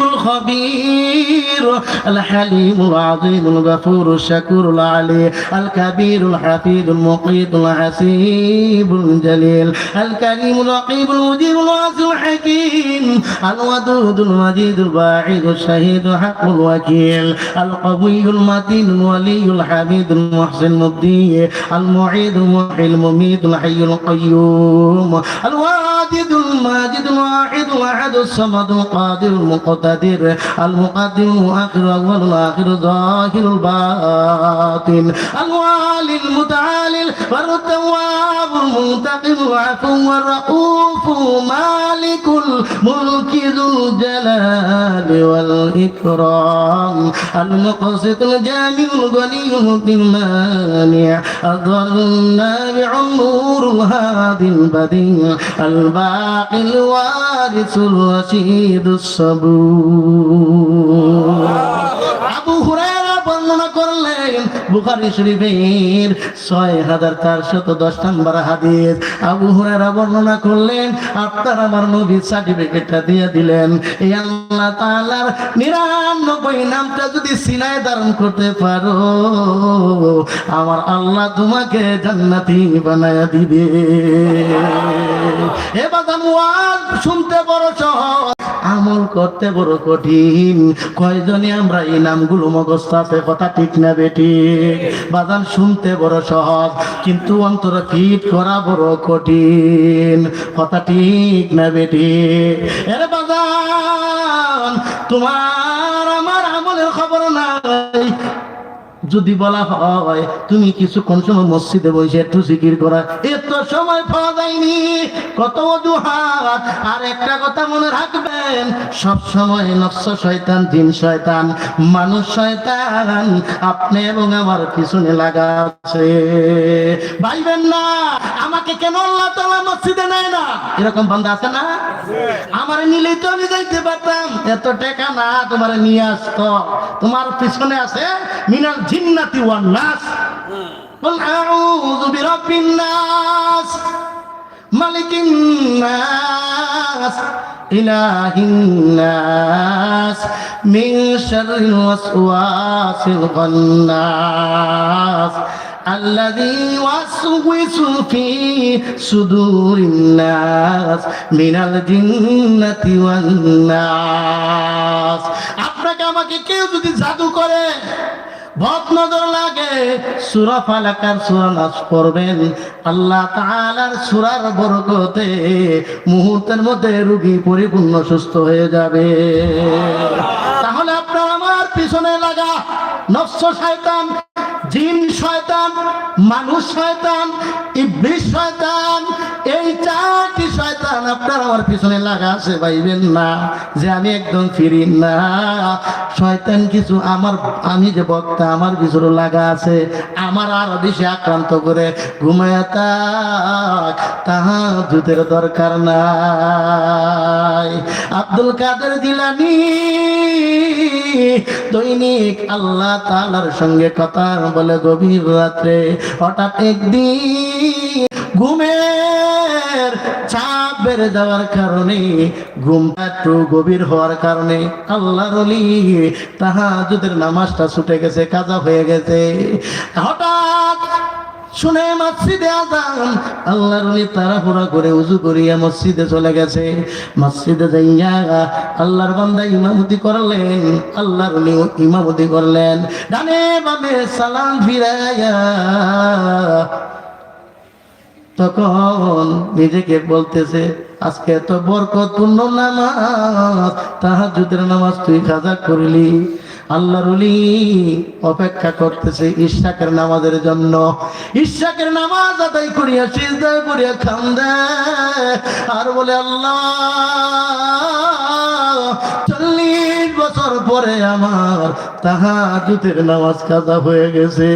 Grandma الخبير الحليم العظيم الغفور الشكور العلي الكبير الحفيظ المقيت الحسيب الجليل الكريم الرقيب المجيب الواسع الحكيم الودود المجيد الباعث الشهيد حق الوكيل القوي المتين الولي الحميد المحسن المبدي المعيد المحيي المميت الحي القيوم الواجد الماجد الواحد الأحد الصمد القادر المقتدر المقدم المؤخر الأول الآخر الظاهر الباطن. الوالي المتعالي والتواب المنتقم العفو الرؤوف مالك الملك ذو الجلال والإكرام. المقسط الجامع الغني المانع. الضر النابع النور الهادي البديع. الباقي الوارث الرشيد الصبور. Abu Hurairah বর্ণনা করলেন, বুখারী শরীফের ছয় হাজার চারশত দশ হাদিস। আবু হুরায়রা বর্ণনা করলেন, আপনার আমার নবী সার্টিফিকেটটা দিয়ে দিলেন। এই আল্লাহ নিরানব্বই নামটা যদি সিনায় ধারণ করতে পারো, আমার আল্লাহ তোমাকে জান্নাতি বানায়া দিবে। এবার শুনতে বড় সহজ। আমল করতে বড় কঠিন। কয়জনে আমরা এই নামগুলো মুখস্থ আছে? কথা ঠিক না বেটি বাজান শুনতে বড় সহজ, কিন্তু অন্তর ফিট করা বড় কঠিন। কথা ঠিক না বেটি এর বাজান, তোমার আমার আমলের খবর নাই যদি বলা হয়, তুমি কিছুক্ষণ সময় মসজিদে বসে একটু জিকির করা। এত সময় পাওয়া যায়নি, কত অজুহাত। আর একটা কথা মনে রাখবেন, সব সময় নফস শয়তান, জিন শয়তান, মানুষ শয়তান, আপনি এবং আমার পিছনে লাগা আছে। ভাইবেন না, আমাকে কেন আল্লাহ তাআলা মসজিদে নেয় না? এরকম বান্দা আছে না? আমার নিলেই তো আমি যাইতে পারতাম। এত টাকা না, তোমার নিয়ে আসতো। তোমার পিছনে আছে মিনাল জিন্নাতি ওয়ান নাস قل أعوذ برب الناس ملك الناس إله الناس من شر الوسواس الخناس الذي يوسوس في صدور الناس من الجنة والناس আপনাকে আমাকে কেউ যদি জাদু করে নজর লাগে। সুরা ফালাকার সুরা নাচ করবেন আল্লাহ তাআলার সুরার বরকতে মুহূর্তের মধ্যে রুগী পরিপূর্ণ সুস্থ হয়ে যাবে। তাহলে আপনার আমার পিছনে লাগা নফস শয়তান জিন শয়তান, মানুষ শয়তান ইবলিশ শয়তান, এই চারটি শয়তান আপনার আমার পিছনে লাগা আছে, ভাইবেন না, যে আমি একদম ফিরি না। শয়তান কিছু আমার, আমি যে বক্তা, আমার পিছনে লাগা আছে, আমার আরও বেশি আক্রান্ত করে ঘুমায় তাক তাহা জুতের দরকার নাই। আব্দুল কাদের জিলানি দৈনিক আল্লাহ তাআলার সঙ্গে কথা বলে গভীর রাত্রে হঠাৎ একদিন ঘুমের চাপ বেড়ে যাওয়ার কারণে ঘুম একটু গভীর হওয়ার কারণে নামাজটা ছুটে গেছে, কাজা হয়ে গেছে। হঠাৎ শুনে মসজিদে আজান। আল্লাহর উনি তাড়াহুড়া করে উজু করিয়া মসজিদে চলে গেছে। মসজিদে যাইয়া আল্লাহর বান্দা ইমামতি করলেন। আল্লাহর উনি ইমামতি করলেন। ডানে বামে সালাম ফিরাইয়া তখন নিজেকে বলতেছে, আজকে এত বরকতপূর্ণ নামাজ তাহাজুদের নামাজ তুই কাজা করলি। আল্লাহর অপেক্ষা করতেছে ইশাকের নামাজের জন্য। ইশাকের নামাজ আদায় করিয়া সিজদায় করিয়া খান আর বলে, আল্লাহ, চল্লিশ বছর পরে আমার তাহাজুদের নামাজ কাজা হয়ে গেছে।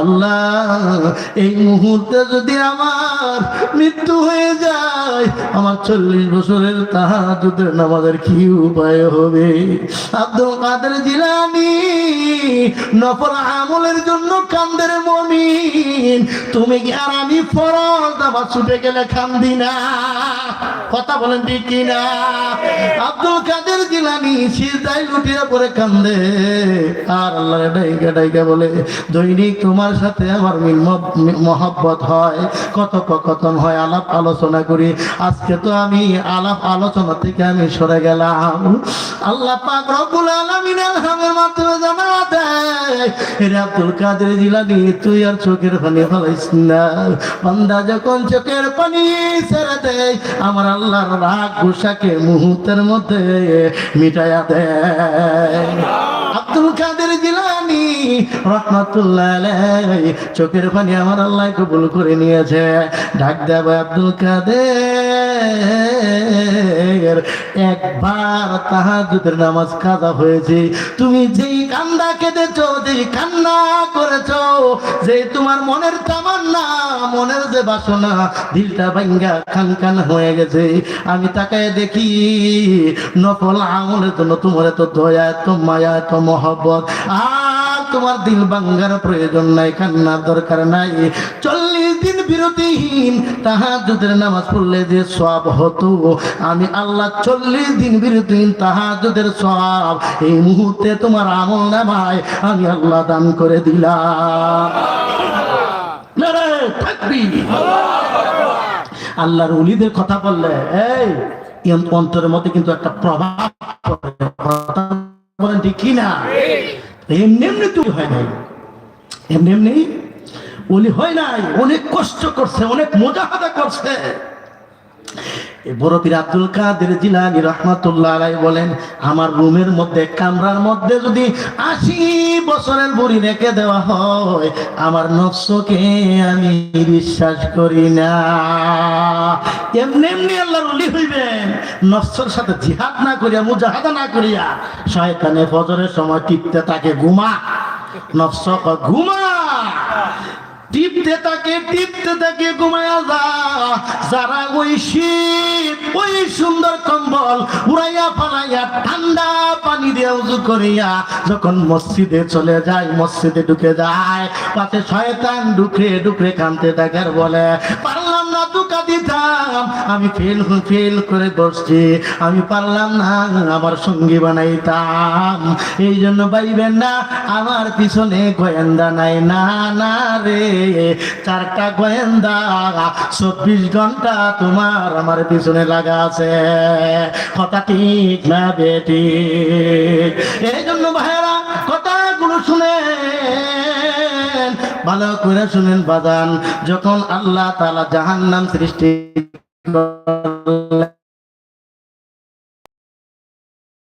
আল্লাহ, এই মুহূর্তে যদি আমার মৃত্যু হয়ে যায়, আমার চল্লিশ বছরের তাহাজুদের নামাজের কি উপায় হবে? আব্দুল কাদের জিলানি নফল আমলের জন্য কান্দের মমিন। তুমি কি আর আমি ফরজ? আবার ছুটে গেলে কান্দি না। কথা বলেন ঠিক কিনা? আব্দুল কাদের জিলানি সিজদায় লুটিয়ে পরে কান্দে। আর আল্লাহ ডাইকা ডাইকা বলে, দৈনিক তোমার সাথে আমার মহব্বত হয় কত কথন হয়, আলাপ আলোচনা করি। আজকে তো আমি আলাপ আলোচনা থেকে আমি সরে গেলাম। আল্লাহ মুহূর্তের মধ্যে মিটাইয়া দেয়। আব্দুল কাদের জিলানি, রহমাতুল্লাহ চোখের পানি আমার আল্লাহ কবুল করে নিয়েছে। ডাক দেব আব্দুল কাদের। একবার তাহাজুদের নামাজ কাজা হয়েছে। তুমি যেই কান্দা কেঁদেছ, যেই কান্না করেছ যে তোমার মনের তামান্না, মনের যে বাসনা, দিলটা ভাঙ্গা খান খান হয়ে গেছে। আমি তাকায় দেখি, নফল আমলের জন্য তোমার এত দয়া, এত মায়া, এত মহব্বত। আর তোমার দিল ভাঙ্গার প্রয়োজন নাই, কান্নার দরকার নাই। দিন বিরতিহীন। তাহাজুদের নামাজ পড়লে যে সব হতো আমি আল্লাহ চল্লিশ দিন বিরতিহীন তাহাজুদের সব এই মুহূর্তে তোমার আমল নামায় আমি আল্লাহ দান করে দিলাম। আল্লাহর উলিদের কথা বললে এই অন্তরের মধ্যে কিন্তু একটা প্রভাব। বলেন ঠিক কি না এমনি এমনি তুই হয় নাই। এমনি এমনি উনি হয় নাই অনেক কষ্ট করছে, অনেক মোজাহাদা করছে। আব্দুল কাদের জিলানি রহমাতুল্লাহ বলেন, আমার রুমের মধ্যে, কামরার মধ্যে যদি আশি বছরের বুড়ি রেখে দেওয়া হয়, আমার নকশকে আমি বিশ্বাস করি না। এমনি এমনি আল্লাহর উলি হইবেন নকশর সাথে জিহাদ না করিয়া, মুজাহাদা না করিয়া, শয়তানে ফজরের সময় টিপতে তাকে ঘুমা। নকশ ঘুমা। টিপতে তাকে টিপতে তাকে ঘুমায়া যা। যারা ওই শীত, ওই সুন্দর কম্বল উড়াইয়া পালাইয়া, ঠান্ডা পানি দিয়ে করিয়া যখন মসজিদে চলে যায়, মসজিদে ঢুকে যায়, পাশে শয়তান ঢুকরে ঢুকরে কানতে দেখার বলে দিতাম। আমি ফেল ফেল করে বসছি। আমি পারলাম না, আমার সঙ্গী বানাইতাম। এই জন্য পাইবেন না, আমার পিছনে গোয়েন্দা নাই। না না রে, চারটা গোয়েন্দা, চব্বিশ ঘণ্টা তোমার আমার পিছনে লাগা আছে। কথা ঠিক না বেটি এই জন্য ভাইয়েরা, কথাগুলো শুনে ভালো করে শুনেন বাদান যখন আল্লাহ তালা জাহান্নাম সৃষ্টি করলেন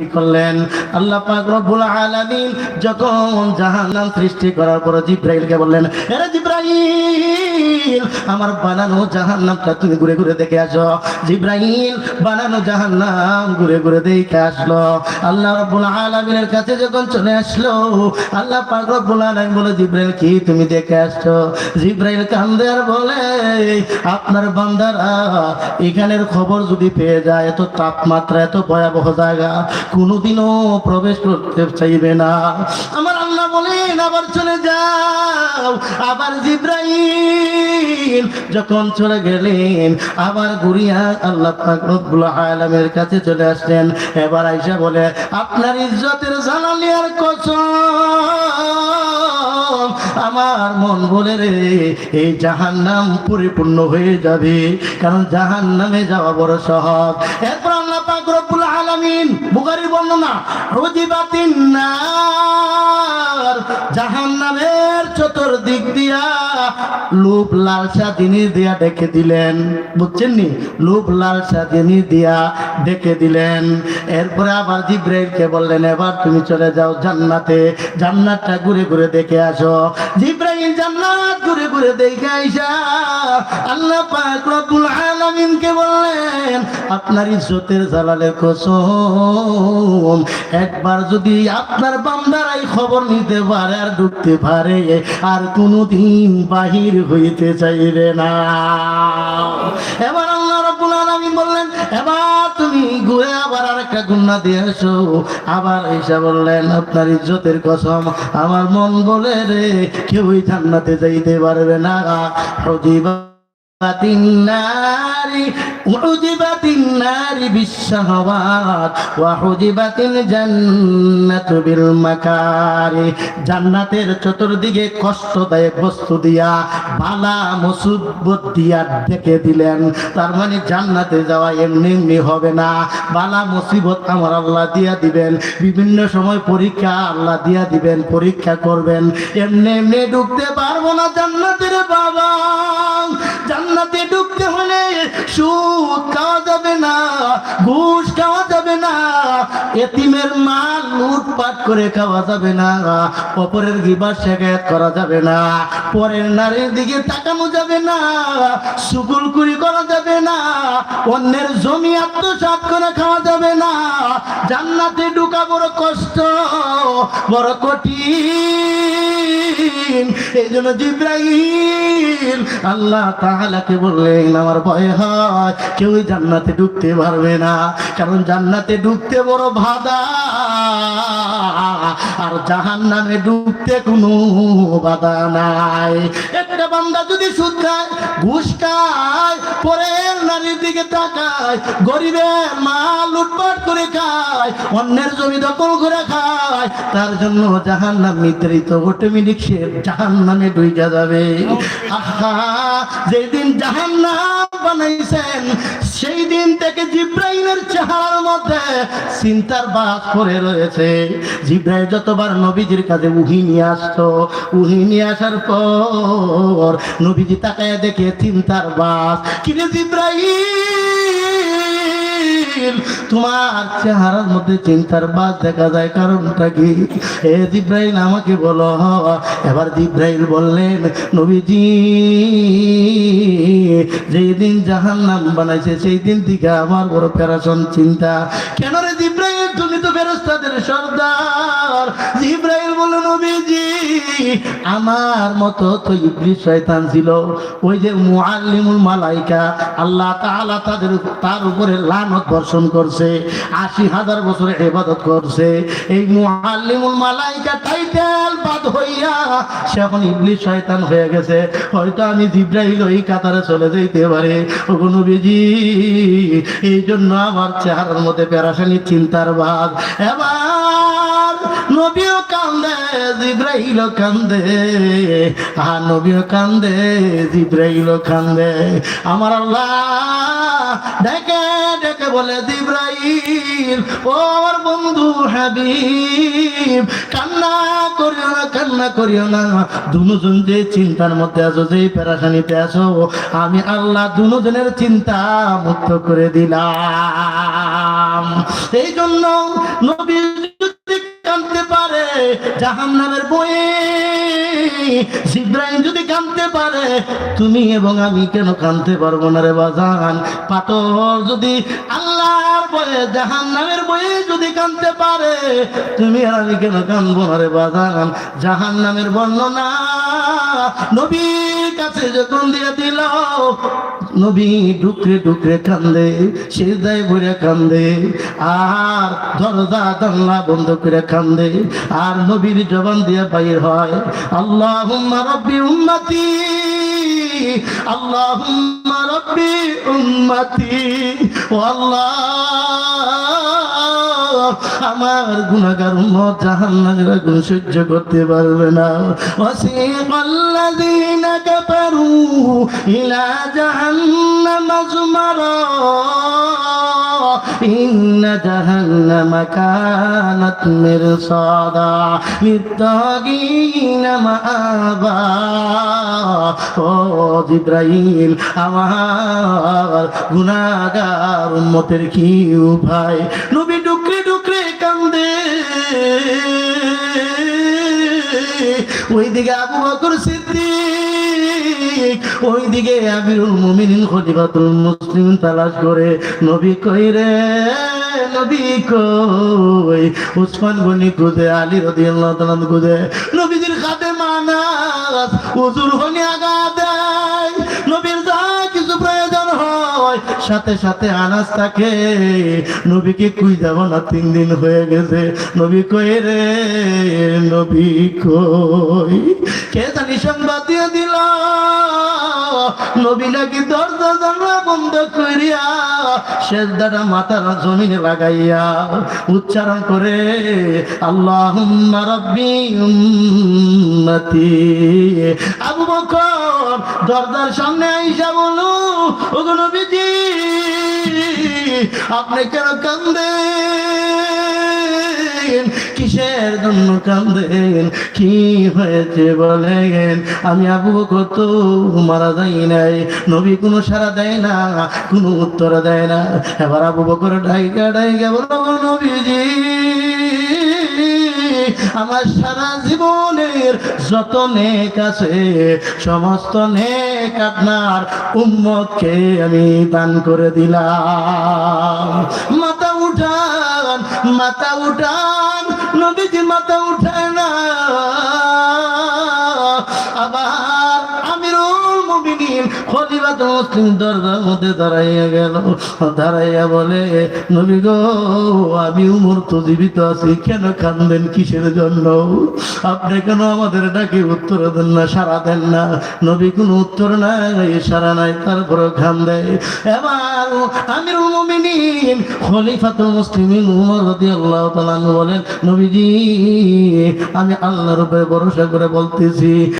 করলেন। আল্লাহ পাক রব্বুল আলামিন যখন জাহান্নাম সৃষ্টি করার পর জিব্রাইলকে বললেন জিব্রাইল, আমার বানানো জাহান্নামটা তুমি ঘুরে ঘুরে দেখে আসো। জিব্রাইল বানানো জাহান্নাম ঘুরে ঘুরে দেখে আসলো। আল্লাহ রব্বুল আলামিনের কাছে যখন চলে আসলো, আল্লাহ পাক রব্বুল আলামিন বলে, জিব্রাইল, কি তুমি দেখে আসছো? জিব্রাইল কান্দে আর বলে, আপনার বান্দারা এখানের খবর যদি পেয়ে যায়, এত তাপমাত্রা, এত ভয়াবহ জায়গা কোনোদিনও প্রবেশ করতে চাইবে না। আমার আল্লাহ বলেন, আবার চলে যাও। আবার জিব্রাইল যখন চলে গেলেন, আবার ঘুরিয়া আল্লাহ আলমের কাছে চলে আসলেন। এবার আইসা বলে, আপনার ইজ্জতের জালালিয়ার কসম। আমার মন বলে রে, এই জাহান নাম পরিপূর্ণ হয়ে যাবে। কারণ জাহান নামে যাওয়া বড় সহজ। এরপর আল্লাহ পাক রব্বুল আলামিন বুখারীর বর্ণনা, রুজিবাতিন নার। জাহান্নামের চতুর্দিক দিয়া লোভ লালসা জিনিস দিয়া ডেকে দিলেন। বুঝছেন নি? লোভ লালসা জিনিস দিয়া ডেকে দিলেন। এরপরে আবার জিব্রাইলকে বললেন, এবার তুমি চলে যাও জান্নাতে। জান্নাতটা ঘুরে ঘুরে দেখে আসো। জিব্রাইল জান্নাত ঘুরে ঘুরে দেখে আল্লাহ পাক রব্বুল আলামিনকে বললেন, আপনার ইজ্জতের জালালের কসম, একবার যদি আপনার বান্দারাই খবর নিতে পারে আর ঢুকতে পারে, আর কোনোদিন বাহির হইতে চাইবে না। এবার আল্লাহ রব্বুল আলামিন বললেন, এবার আরেকটা গুন্না দিয়ে আসো আবার এসে বললেন, আপনার ইজ্জতের কসম, আমার মন বলে রে, কেউই জান্নাতে যাইতে পারবে না। হদিবা النار وحجبت النار بالشهوات وحجبت الجنة بالمكاره জান্নাতের চতুর্দিকে কষ্টদায়ক বস্তু দিয়া বালা মুসিবত দিয়া ডেকে দিলেন তার মানে জান্নাতে যাওয়া এমনি এমনি হবে না বালা মুসিবত আমার আল্লাহ দিয়া দিবেন বিভিন্ন সময় পরীক্ষা আল্লাহ দিয়া দিবেন পরীক্ষা করবেন এমনি এমনি ঢুকতে পারবো না জান্নাতের বাবা জান্নাতে ঢুকতে হলে সুদ খাওয়া যাবে না, ঘুষ খাওয়া যাবে না, এতিমের মাল লুটপাট করে খাওয়া যাবে না, অপরের গিবার শেখায়ত করা যাবে না, পরের নারীর দিকে তাকানো যাবে না সুগুলকুরি করা যাবে না, অন্যের জমি আত্মসাৎ করে খাওয়া যাবে না, জান্নাতে ঢুকা বড় কষ্ট, বড় কঠিন। ঢুকতে পারবে না, কারণ জান্নাতে ঢুকতে বড় বাধা। আর জাহান নামে ঢুকতে কোনো বাধা নাই। একটা বান্দা যদি সুদ খায়, ঘুষ খায়, পরের নারীর দিকে তাকায়, গরিবের মা লুটপাট করে খায়, অন্যের জমি দখল করে খায়, তার জন্য জাহান নাম নির্ধারিত অটোমেটিক সে জাহান নামে ঢুইকা যাবে। আহা, যেদিন জাহান নাম বানাইছেন সেই দিন থেকে জিব্রাইলের চেহারার মধ্যে চিন্তার বাস করে রয়েছে। জিব্রাইল যতবার নবীজির কাছে উহি নিয়ে আসতো, উহি নিয়ে আসার পর নবীজি তাকায় দেখে চিন্তার বাস কিরে জিব্রাইল? তোমার চেহারার মধ্যে চিন্তার বাস দেখা যায়, কারণটা কি? এ আমাকে বলো, এবার বললেন, নবীজি যেই দিন জাহান নাম বানাইছে সেই দিন থেকে আমার বড় প্যারাসন চিন্তা। কেন রে জিব্রাইল, তুমি তো ফেরস্তাদের সর্দার। জিব্রাইল বলে নবীজি, আমার মতো তো শয়তান ছিল। ওই যে মুআল্লিমুল মালাইকা, আল্লাহ তাআলা তাদের তার উপরে লানত বর্ষণ করছে, আশি হাজার বছর ইবাদত করছে। এই মুআল্লিমুল মালাইকা বাদ হইয়া সে এখন ইবলিস শয়তান হয়ে গেছে। হয়তো আমি জিব্রাইল ওই কাতারে চলে যাইতে পারে। ওগো নবীজি, এই জন্য আমার চেহারার মধ্যে প্যারাসানি চিন্তার ভাগ এবার জিব্রাইল কান্দে আর নবীও কান্দে জিব্রাইল কান্দে। আমার আল্লাহ ডেকে ডেকে বলে, জিব্রাইল, ও আমার বন্ধু হাবিব, কান্না করিও না, কান্না করিও না। দুজন যে চিন্তার মধ্যে আছো যে পেরাশানিতে আছো, আমি আল্লাহ দুজনের চিন্তা মুক্ত করে দিলাম। এই জন্য নবী জাহান নামের বয়ে জিব্রাইল যদি কানতে পারে, তুমি এবং আমি কেন কানতে পারব না রে বাজান? পাথর যদি আল্লাহর বয়ে জাহান নামের বয়ে যদি কানতে পারে, তুমি আর আমি কেন কানবো না রে বাজান? জাহান্নামের বর্ণনা নবীর কাছে যখন দিয়ে দিল নবী ডুকরে ডুকরে কান্দে সেদায় ভরে কান্দে, আর দরজা জানলা বন্ধ করে কান্দে, আর নবীর জবান দিয়ে বাইর হয়। আল্লাহ রব্বি উম্মতি আল্লাহ রব্বি উম্মতি আল্লাহ। আমার গুণাগার উন্মত জাহান্নামের আগুন সহ্য করতে পারবে না। ওয়াসিক আল্লাযীনা কাফারু ইলা জাহান্নাম যুমারা আমার গুনাহগার উম্মতের কি উপায় নবী ওইদিকে আবু বকর সিদ্দিক, ওইদিকে আমিরুল মুমিনিন, খলিফাতুল মুসলিম তালাশ করে, নবী কইরে নবী কই? উসমান গনি কুদে আলী রাদিয়াল্লাহু তাআলা খুদে, নবীজির খাদে মানাস, হুজুর হনি আগাদে। সাথে সাথে আনাজ থাকে। নবীকে কুই যাব না, তিন দিন হয়ে গেছে। নবী কই রে? নবী কই? কে জানি সংবাদ দিয়ে দিল। নবী নাকি দরজা জানলা বন্ধ করিয়া দাদা মাথার জমিনে লাগাইয়া উচ্চারণ করে আল্লাহ রব্বি উম্মতি। আবু বকর দরজার সামনে আইসা বলো ওগো নবীজি, আপনি কেন কান্দেন? কিসের জন্য কান্দেন। কি হয়েছে বলেন? আমি আবু বকর তো মারা যাই নাই। নবী কোনো সারা দেয় না, কোনো উত্তর দেয় না। এবার আবু বকর ডাইকা ডাইকা বলো নবীজি, আমার সারা জীবনের যত নেক আছে, সমস্ত নেক আপনার উম্মতকে আমি দান করে দিলাম। মাথা উঠান মাথা উঠান। নবীজি মাথা উঠায় মুসলিম দরজার মধ্যে দাঁড়াইয়া গেল। দাঁড়াইয়া বলে, নবী গো, আমি উমর তো জীবিত আছি, কেন কান্দেন কিসের জন্য? আপনি কেন আমাদের ডাকে উত্তর দেন না সারা দেন না? নবী, কোনো উত্তর নাই সারা নাই তারপরে খান দেয় এবার আমিরুল মুমিনিন, খলিফাতুল মুসলিমিন উমর রাদিয়াল্লাহু বলেন, নবীজি, আমি আল্লাহর উপরে ভরসা করে বলতেছি